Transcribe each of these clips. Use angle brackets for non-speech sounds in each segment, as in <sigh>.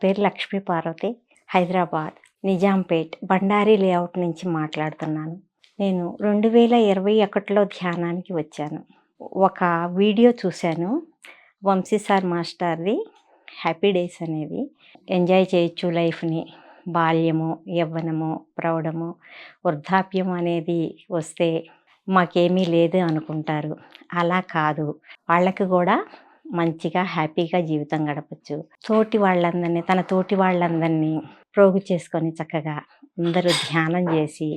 నా పేరు లక్ష్మీ పార్వతి హైదరాబాద్ నిజాంపేట్ బండారి లేఅవుట్ నుంచి మాట్లాడుతున్నాను. నేను రెండు వేల ఇరవై ఒకటిలో ధ్యానానికి వచ్చాను. ఒక వీడియో చూశాను. వంశీ సార్ మాస్టర్ది హ్యాపీ డేస్ అనేది. ఎంజాయ్ చేయొచ్చు లైఫ్ని. బాల్యము యవ్వనము ప్రౌఢము వృద్ధాప్యం అనేది వస్తే మాకేమీ లేదు అనుకుంటారు. అలా కాదు. వాళ్ళకి కూడా మంచిగా హ్యాపీగా జీవితం గడపచ్చు. తోటి వాళ్ళందరినీ తన తోటి వాళ్ళందరినీ ప్రోగు చేసుకొని చక్కగా అందరూ ధ్యానం చేసి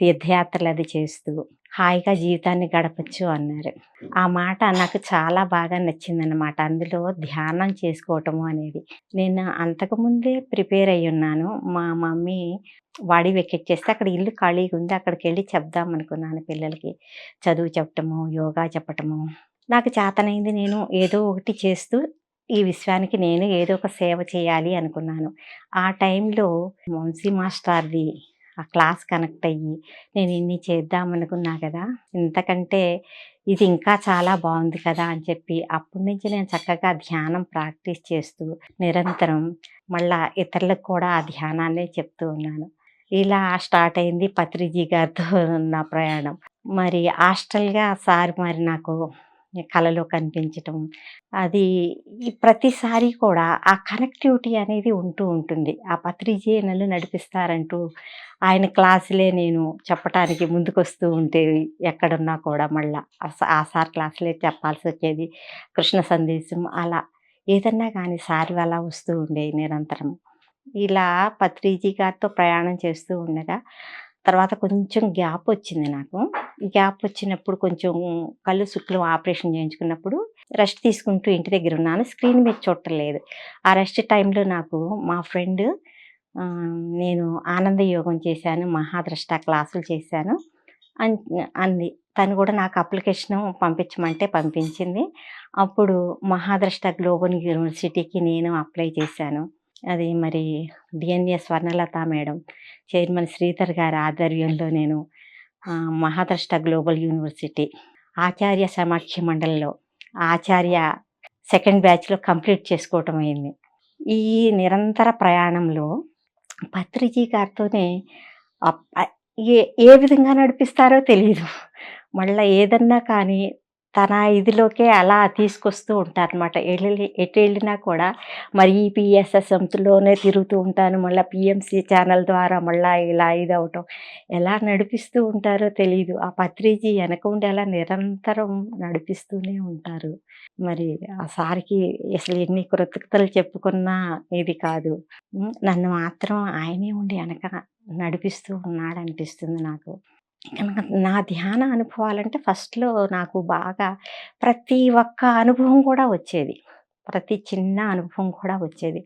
తీర్థయాత్రలు అది చేస్తూ హాయిగా జీవితాన్ని గడపచ్చు అన్నారు. ఆ మాట నాకు చాలా బాగా నచ్చిందన్నమాట. అందులో ధ్యానం చేసుకోవటము అనేది. నేను అంతకుముందే ప్రిపేర్ అయి ఉన్నాను. మా మమ్మీ వాడి వెకెట్ చేస్తే అక్కడ ఇల్లు ఖాళీగా ఉంది అక్కడికి వెళ్ళి చెప్దాం అనుకున్నాను పిల్లలకి. చదువు చెప్పటము యోగా చెప్పటము నాకు చేతనైంది నేను ఏదో ఒకటి చేస్తూ ఈ విశ్వానికి నేను ఏదో ఒక సేవ చేయాలి అనుకున్నాను. ఆ టైంలో వంశీ మాస్టర్ది ఆ క్లాస్ కనెక్ట్ అయ్యి నేను ఇన్ని చేద్దాం అనుకున్నా కదా ఇంతకంటే ఇది ఇంకా చాలా బాగుంది కదా అని చెప్పి అప్పటి నుంచి నేను చక్కగా ధ్యానం ప్రాక్టీస్ చేస్తూ నిరంతరం మళ్ళా ఇతరులకు కూడా ఆ ధ్యానాన్నే చెప్తూ ఉన్నాను. ఇలా స్టార్ట్ అయింది పత్రిజీ గారితో <laughs> నా ప్రయాణం. మరి హాస్టల్గా సార్ మరి నాకు కళలో కనిపించటం. అది ప్రతిసారి కూడా ఆ కనెక్టివిటీ అనేది ఉంటూ ఉంటుంది. ఆ పత్రిజీనలు నడిపిస్తారంటూ ఆయన క్లాసులే నేను చెప్పటానికి ముందుకొస్తూ ఉంటే ఎక్కడున్నా కూడా మళ్ళా. ఆ ఆ సార్ క్లాసులే చెప్పాల్సి వచ్చేది కృష్ణ సందేశం అలా. ఏదన్నా కానీ సార్ అలా వస్తూ ఉండేవి నిరంతరం. ఇలా పత్రిజీ గారితో ప్రయాణం చేస్తూ ఉండగా తర్వాత కొంచెం గ్యాప్ వచ్చింది నాకు. గ్యాప్ వచ్చినప్పుడు కొంచెం కళ్ళు శుక్లం ఆపరేషన్ చేయించుకున్నప్పుడు రెస్ట్ తీసుకుంటూ ఇంటి దగ్గర ఉన్నాను. స్క్రీన్ మీద చూడలేదు ఆ రెస్ట్ టైంలో నాకు మా ఫ్రెండ్ నేను ఆనంద యోగం చేశాను. మహాద్రష్ట క్లాసులు చేశాను. అన్ అంది. తను కూడా నాకు అప్లికేషన్ పంపించమంటే పంపించింది. అప్పుడు మహాద్రష్ట గ్లోబల్ యూనివర్సిటీకి నేను అప్లై చేశాను. అది మరి DNA Swarnalatha madam chairman Sridhar గారి ఆధ్వర్యంలో నేను మహాద్రష్ట గ్లోబల్ యూనివర్సిటీ ఆచార్య సమాఖ్య మండలిలో ఆచార్య సెకండ్ బ్యాచ్లో కంప్లీట్ చేసుకోవటం అయింది. ఈ నిరంతర ప్రయాణంలో పత్రిజీ గారితోనే ఏ ఏ విధంగా నడిపిస్తారో తెలియదు మళ్ళీ ఏదన్నా కానీ తన ఇదిలోకే అలా తీసుకొస్తూ ఉంటారనమాట వెళ్ళి ఎటు వెళ్ళినా కూడా మరి ఈ పిఎస్ఎస్ఎంలోనే తిరుగుతూ ఉంటాను మళ్ళీ పిఎంసి ఛానల్ ద్వారా మళ్ళీ ఇలా ఇది అవటం ఎలా నడిపిస్తూ ఉంటారో తెలియదు ఆ పత్రిజీ వెనక ఉండి అలా నిరంతరం నడిపిస్తూనే ఉంటారు. మరి ఆ సార్కి అసలు ఎన్ని కృతజ్ఞతలు చెప్పుకున్నా ఇది కాదు. నన్ను మాత్రం ఆయనే ఉండి వెనక నడిపిస్తూ ఉన్నాడు అనిపిస్తుంది నాకు. నా ధ్యాన అనుభవాలంటే ఫస్ట్లో నాకు బాగా ప్రతి ఒక్క అనుభవం కూడా వచ్చేది. ప్రతి చిన్న అనుభవం కూడా వచ్చేది.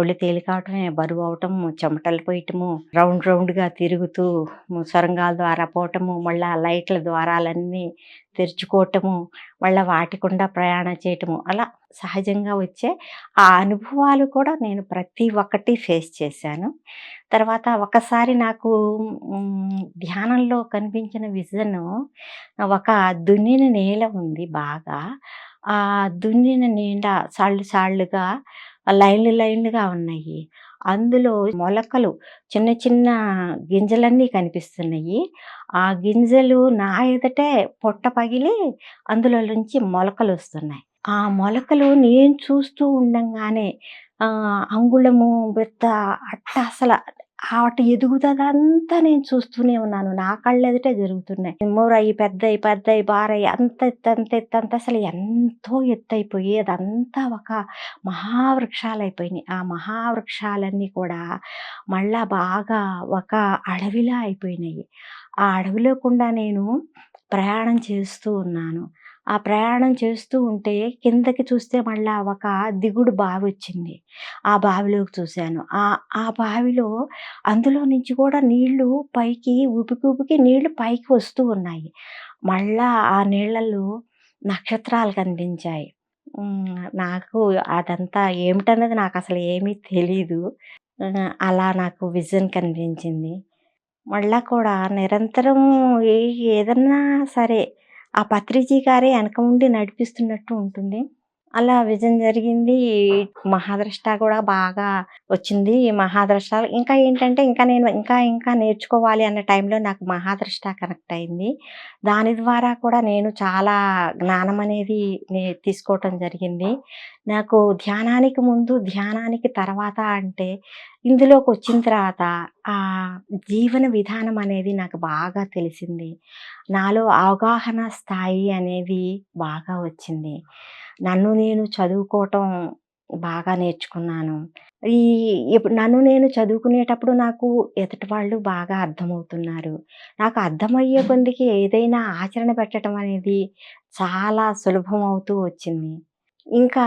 ఒళ్ళు తేలికావటమే బరువు అవటం చెమటలు పోయటము రౌండ్ రౌండ్గా తిరుగుతూ సొరంగాల ద్వారా పోవటము మళ్ళీ లైట్ల ద్వారాలన్నీ తెరుచుకోవటము మళ్ళీ వాటికుండా ప్రయాణం చేయటము అలా సహజంగా వచ్చే ఆ అనుభవాలు కూడా నేను ప్రతి ఒక్కటి ఫేస్ చేశాను. తర్వాత ఒకసారి నాకు ధ్యానంలో కనిపించిన విజన్ ఒక దున్నిన నేల ఉంది బాగా. ఆ దున్నిన నేల సాళ్ళు సాళ్ళుగా లైన్లు లైన్లుగా ఉన్నాయి. అందులో మొలకలు చిన్న చిన్న గింజలన్నీ కనిపిస్తున్నాయి. ఆ గింజలు నా ఎదుటే పొట్ట పగిలి అందులో నుంచి మొలకలు వస్తున్నాయి. ఆ మొలకలు నేను చూస్తూ ఉండంగానే అంగుళము బెత్త అట్ట అసలు వాటి ఎదుగుదలంతా నేను చూస్తూనే ఉన్నాను. నా కళ్ళ ఎదుటే జరుగుతున్నాయి. మూరయ్యి పెద్దయి పెద్దయి బారయ్యి అంత ఎత్తు అంత ఎత్తు అంత అసలు ఎంతో ఎత్తు అయిపోయి అదంతా ఒక మహావృక్షాలు అయిపోయినాయి ఆ మహావృక్షాలన్నీ కూడా మళ్ళా బాగా ఒక అడవిలా అయిపోయినాయి. ఆ అడవిలో కూడా నేను ప్రయాణం చేస్తూ ఉన్నాను. ఆ ప్రయాణం చేస్తూ ఉంటే కిందకి చూస్తే మళ్ళా ఒక దిగుడు బావి వచ్చింది. ఆ బావిలోకి చూశాను. ఆ ఆ బావిలో అందులో నుంచి కూడా నీళ్ళు పైకి ఊపికి ఊపికి నీళ్ళు పైకి వస్తూ ఉన్నాయి. మళ్ళా ఆ నీళ్ళలో నక్షత్రాలు కనిపించాయి. నాకు అదంతా ఏమిటన్నది నాకు అసలు ఏమీ తెలీదు. అలా నాకు విజన్ కనిపించింది. మళ్ళా కూడా నిరంతరం ఏ ఏదన్నా సరే ఆ పత్రిజీ గారే వెనక ఉండి నడిపిస్తున్నట్టు ఉంటుంది. అలా విజయం జరిగింది. మహాద్రష్ట కూడా బాగా వచ్చింది. ఈ ఇంకా ఏంటంటే ఇంకా నేను ఇంకా ఇంకా నేర్చుకోవాలి అన్న టైంలో నాకు మహాద్రష్ట కనెక్ట్ అయింది. దాని ద్వారా కూడా నేను చాలా జ్ఞానం అనేది తీసుకోవటం జరిగింది. నాకు ధ్యానానికి ముందు, ధ్యానానికి తర్వాత అంటే ఇందులోకి వచ్చిన తర్వాత ఆ జీవన విధానం అనేది నాకు బాగా తెలిసింది. నాలో అవగాహన స్థాయి అనేది బాగా వచ్చింది. నన్ను నేను చదువుకోవటం బాగా నేర్చుకున్నాను. ఈ ఇప్పుడు నన్ను నేను చదువుకునేటప్పుడు నాకు ఎదుటి వాళ్ళు బాగా అర్థమవుతున్నారు. నాకు అర్థమయ్యే కొందికి ఏదైనా ఆచరణ పెట్టడం అనేది చాలా సులభం అవుతూ వచ్చింది. ఇంకా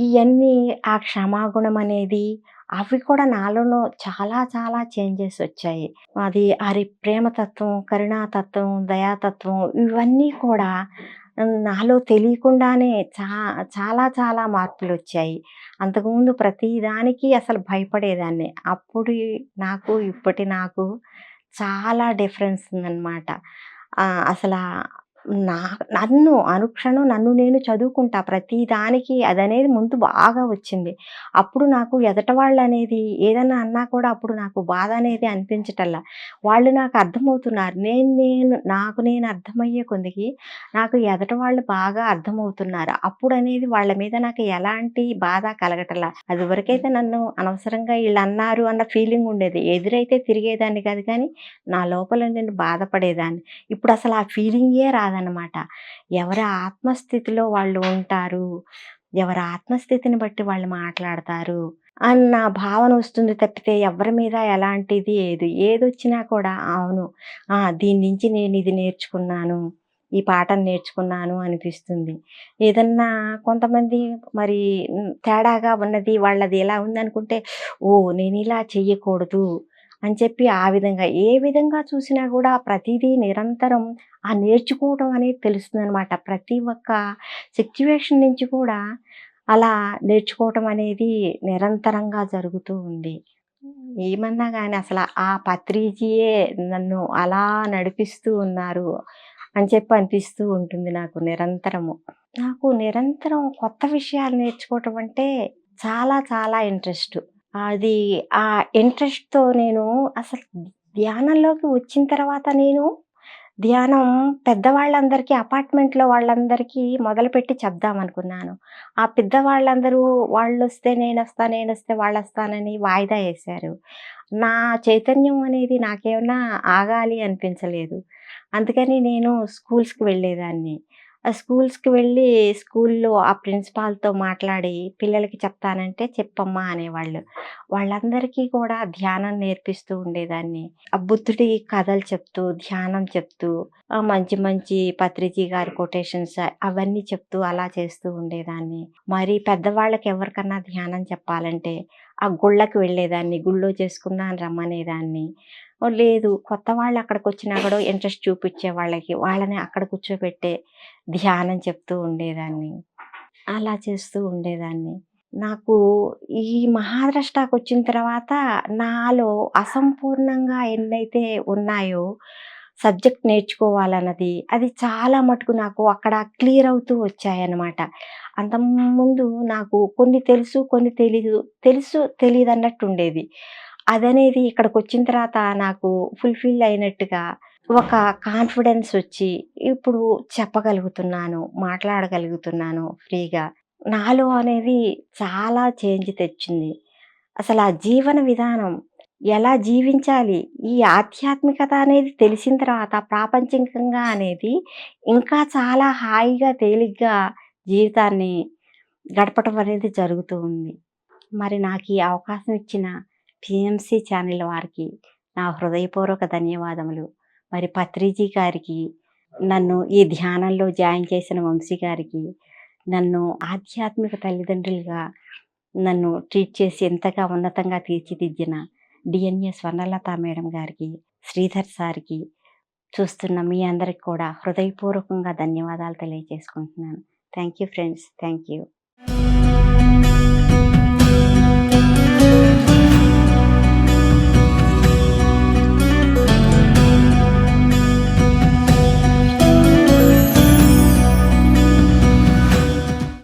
ఇవన్నీ ఆ క్షమాగుణం అనేది అవి కూడా నాలోనూ చాలా చాలా చేంజెస్ వచ్చాయి. అది అరి ప్రేమతత్వం, కరుణాతత్వం, దయాతత్వం ఇవన్నీ కూడా నాలో తెలియకుండానే చా చాలా చాలా మార్పులు వచ్చాయి అంతకుముందు ప్రతిదానికి అసలు భయపడేదాన్ని. అప్పుడు నాకు, ఇప్పటి నాకు చాలా డిఫరెన్స్ ఉందనమాట. అసలు నా నన్ను అనుక్షణం నన్ను నేను చదువుకుంటా. ప్రతి దానికి అదనేది ముందు బాగా వచ్చింది. అప్పుడు నాకు ఎదట వాళ్ళనేది ఏదన్నా అన్నా కూడా అప్పుడు నాకు బాధ అనేది అనిపించటల్లా. వాళ్ళు నాకు అర్థమవుతున్నారు. నేను నేను నాకు నేను అర్థమయ్యే కొందికి నాకు ఎదట వాళ్ళు బాగా అర్థమవుతున్నారు. అప్పుడు అనేది వాళ్ళ మీద నాకు ఎలాంటి బాధ కలగటల్లా. అదివరకైతే నన్ను అనవసరంగా వీళ్ళు అన్నారు అన్న ఫీలింగ్ ఉండేది. ఎదురైతే తిరిగేదాన్ని కాదు కానీ, నా లోపల నేను బాధపడేదాన్ని. ఇప్పుడు అసలు ఆ ఫీలింగే కాదనమాట ఎవరి ఆత్మస్థితిలో వాళ్ళు ఉంటారు. ఎవరి ఆత్మస్థితిని బట్టి వాళ్ళు మాట్లాడతారు అన్న భావన వస్తుంది తప్పితే ఎవరి మీద ఎలాంటిది ఏది ఏదొచ్చినా కూడా అవును. ఆ! దీని నుంచి నేను ఇది నేర్చుకున్నాను. ఈ పాఠం నేర్చుకున్నాను అనిపిస్తుంది. ఏదన్నా కొంతమంది మరి తేడాగా ఉన్నది వాళ్ళది ఎలా ఉంది అనుకుంటే ఓ నేను ఇలా చెయ్యకూడదు అని చెప్పి ఆ విధంగా ఏ విధంగా చూసినా కూడా ప్రతిదీ నిరంతరం ఆ నేర్చుకోవడం అనేది తెలుస్తుంది అనమాట ప్రతి ఒక్క సిచ్యువేషన్ నుంచి కూడా అలా నేర్చుకోవటం అనేది నిరంతరంగా జరుగుతూ ఉంది. ఏమన్నా కానీ అసలు ఆ పత్రిజీయే నన్ను అలా నడిపిస్తూ ఉన్నారు అని చెప్పి అనిపిస్తూ ఉంటుంది నాకు నిరంతరము. నాకు నిరంతరం కొత్త విషయాలు నేర్చుకోవటం అంటే చాలా చాలా ఇంట్రెస్ట్. అది ఆ ఇంట్రెస్ట్‌తో నేను అసలు ధ్యానంలోకి వచ్చిన తర్వాత నేను ధ్యానం పెద్దవాళ్ళందరికీ అపార్ట్మెంట్‌లో వాళ్ళందరికీ మొదలుపెట్టి చెప్దామనుకున్నాను. ఆ పెద్దవాళ్ళందరూ వాళ్ళొస్తే వస్తే వాళ్ళు వస్తానని వాయిదా వేశారు నా చైతన్యం అనేది నాకేమన్నా ఆగాలి అనిపించలేదు. అందుకని నేను స్కూల్స్‌కి వెళ్ళేదాన్ని. ఆ స్కూల్స్‌కి వెళ్ళి స్కూల్‌లో ఆ ప్రిన్సిపాల్‌తో మాట్లాడి పిల్లలకి చెప్తానంటే చెప్పమ్మా అనేవాళ్ళు. వాళ్ళందరికీ కూడా ధ్యానం నేర్పిస్తూ ఉండేదాన్ని. ఆ బుద్ధుడి కథలు చెప్తూ, ధ్యానం చెప్తూ మంచి మంచి పత్రిజీ గారి కొటేషన్స్ అవన్నీ చెప్తూ అలా చేస్తూ ఉండేదాన్ని. మరి పెద్దవాళ్ళకి ఎవరికన్నా ధ్యానం చెప్పాలంటే ఆ గుళ్ళకి వెళ్ళేదాన్ని. గుళ్ళో చేసుకుందాం అని రమ్మనేదాన్ని. లేదు కొత్త వాళ్ళు అక్కడికి వచ్చినా కూడా ఇంట్రెస్ట్ చూపించే వాళ్ళకి వాళ్ళని అక్కడ కూర్చోబెట్టే ధ్యానం చెప్తూ ఉండేదాన్ని. అలా చేస్తూ ఉండేదాన్ని. నాకు ఈ మహాద్రష్టాకొచ్చిన తర్వాత నాలో అసంపూర్ణంగా ఎన్నైతే ఉన్నాయో సబ్జెక్ట్ నేర్చుకోవాలన్నది అది చాలా మటుకు నాకు అక్కడ క్లియర్ అవుతూ వచ్చాయన్నమాట. అంతకుముందు నాకు కొన్ని తెలుసు, కొన్ని తెలీదు. తెలుసు, తెలియదు అన్నట్టు ఉండేది అదనేది ఇక్కడికొచ్చిన తర్వాత నాకు ఫుల్‌ఫిల్ అయినట్టుగా ఒక కాన్ఫిడెన్స్ వచ్చి ఇప్పుడు చెప్పగలుగుతున్నాను. మాట్లాడగలుగుతున్నాను ఫ్రీగా. నాలో అనేది చాలా చేంజ్ తెచ్చింది. అసలు ఆ జీవన విధానం ఎలా జీవించాలి? ఈ ఆధ్యాత్మికత అనేది తెలిసిన తర్వాత ప్రాపంచికంగా అనేది ఇంకా చాలా హాయిగా, తేలిగ్గా జీవితాన్ని గడపటం అనేది జరుగుతూ ఉంది. మరి నాకు ఈ అవకాశం ఇచ్చిన పిఎంసి ఛానల్ వారికి నా హృదయపూర్వక ధన్యవాదములు. మరి పత్రిజీ గారికి, నన్ను ఈ ధ్యానంలో జాయిన్ చేసిన వంశీ గారికి, నన్ను ఆధ్యాత్మిక తల్లిదండ్రులుగా నన్ను ట్రీట్ చేసి ఎంతగా ఉన్నతంగా తీర్చిదిద్దిన డిఎన్ఏ స్వర్ణలత మేడం గారికి, శ్రీధర్ సార్‌కి, చూస్తున్న మీ అందరికి కూడా హృదయపూర్వకంగా ధన్యవాదాలు తెలియజేసుకుంటున్నాను. Thank you friends. Thank you.